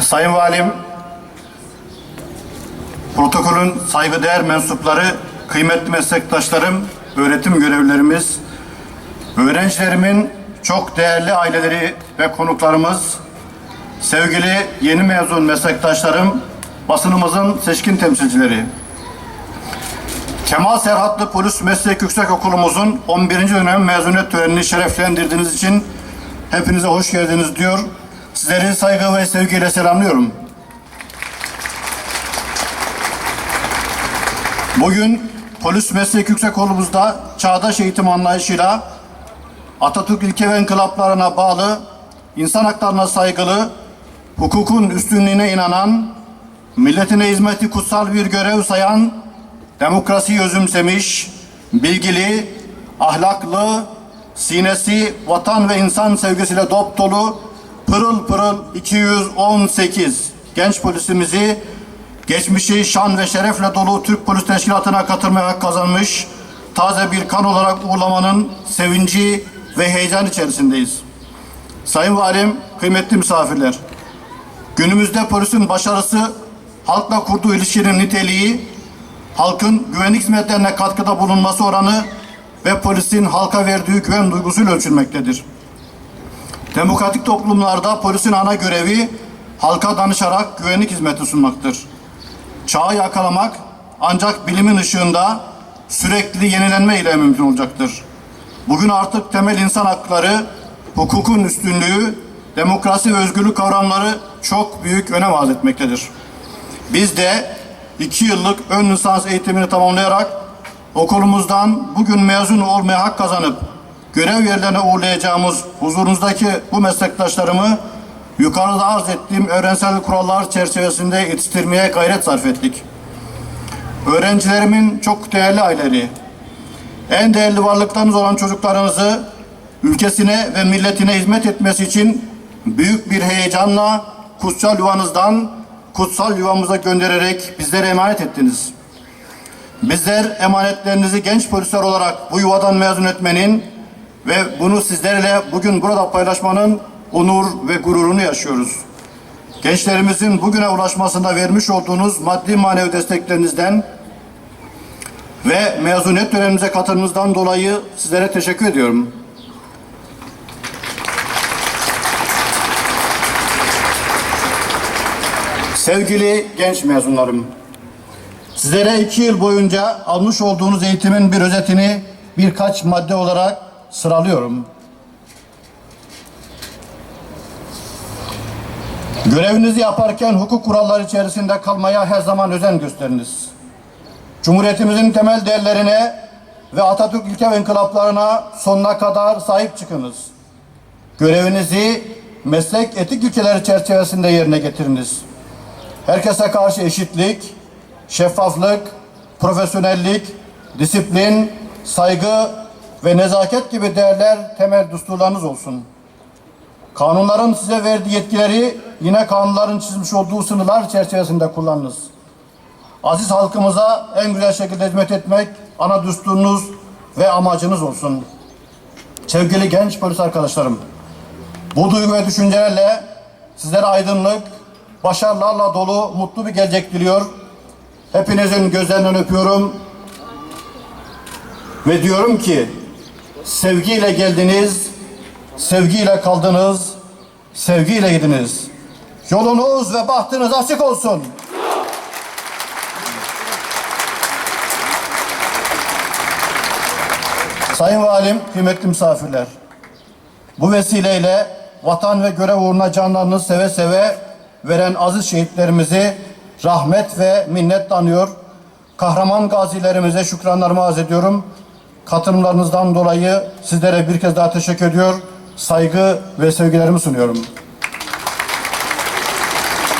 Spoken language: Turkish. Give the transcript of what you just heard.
Sayın Valim, protokolün saygıdeğer mensupları, kıymetli meslektaşlarım, öğretim görevlilerimiz, öğrencilerimin çok değerli aileleri ve konuklarımız, sevgili yeni mezun meslektaşlarım, basınımızın seçkin temsilcileri. Kemal Serhatlı Polis Meslek Yüksekokulumuzun 11. dönem mezuniyet törenini şereflendirdiğiniz için hepinize hoş geldiniz diyor. Sizleri saygı ve sevgiyle selamlıyorum. Bugün Polis Meslek Yüksekokulumuzda çağdaş eğitim anlayışıyla Atatürk ilke ve inkılaplarına bağlı, insan haklarına saygılı, hukukun üstünlüğüne inanan, milletine hizmeti kutsal bir görev sayan, demokrasiyi özümsemiş, bilgili, ahlaklı, sinesi vatan ve insan sevgisiyle dop dolu, pırıl pırıl 218 genç polisimizi geçmişi şan ve şerefle dolu Türk Polis Teşkilatı'na katılmaya hak kazanmış, taze bir kan olarak uğurlamanın sevinci ve heyecan içerisindeyiz. Sayın Valim, kıymetli misafirler, günümüzde polisin başarısı, halkla kurduğu ilişkinin niteliği, halkın güvenlik hizmetlerine katkıda bulunması oranı ve polisin halka verdiği güven duygusuyla ölçülmektedir. Demokratik toplumlarda polisin ana görevi halka danışarak güvenlik hizmeti sunmaktır. Çağı yakalamak ancak bilimin ışığında sürekli yenilenme ile mümkün olacaktır. Bugün artık temel insan hakları, hukukun üstünlüğü, demokrasi ve özgürlük kavramları çok büyük önem arz etmektedir. Biz de iki yıllık ön lisans eğitimini tamamlayarak okulumuzdan bugün mezun olmaya hak kazanıp görev yerlerine uğurlayacağımız huzurunuzdaki bu meslektaşlarımı yukarıda arz ettiğim evrensel kurallar çerçevesinde yetiştirmeye gayret sarf ettik. Öğrencilerimin çok değerli aileleri, en değerli varlıklarınız olan çocuklarınızı ülkesine ve milletine hizmet etmesi için büyük bir heyecanla kutsal yuvanızdan kutsal yuvamıza göndererek bizlere emanet ettiniz. Bizler emanetlerinizi genç polisler olarak bu yuvadan mezun etmenin ve bunu sizlerle bugün burada paylaşmanın onur ve gururunu yaşıyoruz. Gençlerimizin bugüne ulaşmasında vermiş olduğunuz maddi manevi desteklerinizden ve mezuniyet törenimize katılımınızdan dolayı sizlere teşekkür ediyorum. Sevgili genç mezunlarım, sizlere iki yıl boyunca almış olduğunuz eğitimin bir özetini birkaç madde olarak sıralıyorum. Görevinizi yaparken hukuk kuralları içerisinde kalmaya her zaman özen gösteriniz. Cumhuriyetimizin temel değerlerine ve Atatürk ilke ve inkılaplarına sonuna kadar sahip çıkınız. Görevinizi meslek etik ilkeleri çerçevesinde yerine getiriniz. Herkese karşı eşitlik, şeffaflık, profesyonellik, disiplin, saygı ve nezaket gibi değerler temel düsturlarınız olsun. Kanunların size verdiği yetkileri yine kanunların çizmiş olduğu sınırlar çerçevesinde kullanınız. Aziz halkımıza en güzel şekilde hizmet etmek ana düsturunuz ve amacınız olsun. Sevgili genç polis arkadaşlarım, bu duygu ve düşüncelerle sizlere aydınlık, başarılarla dolu mutlu bir gelecek diliyor. Hepinizin gözlerinden öpüyorum. Ve diyorum ki sevgiyle geldiniz, sevgiyle kaldınız, sevgiyle gidiniz. Yolunuz ve bahtınız açık olsun. Sayın Valim, kıymetli misafirler. Bu vesileyle vatan ve görev uğruna canlarını seve seve veren aziz şehitlerimizi rahmet ve minnet anıyor. Kahraman gazilerimize şükranlarımı arz ediyorum. Katılımlarınızdan dolayı sizlere bir kez daha teşekkür ediyor. Saygı ve sevgilerimi sunuyorum.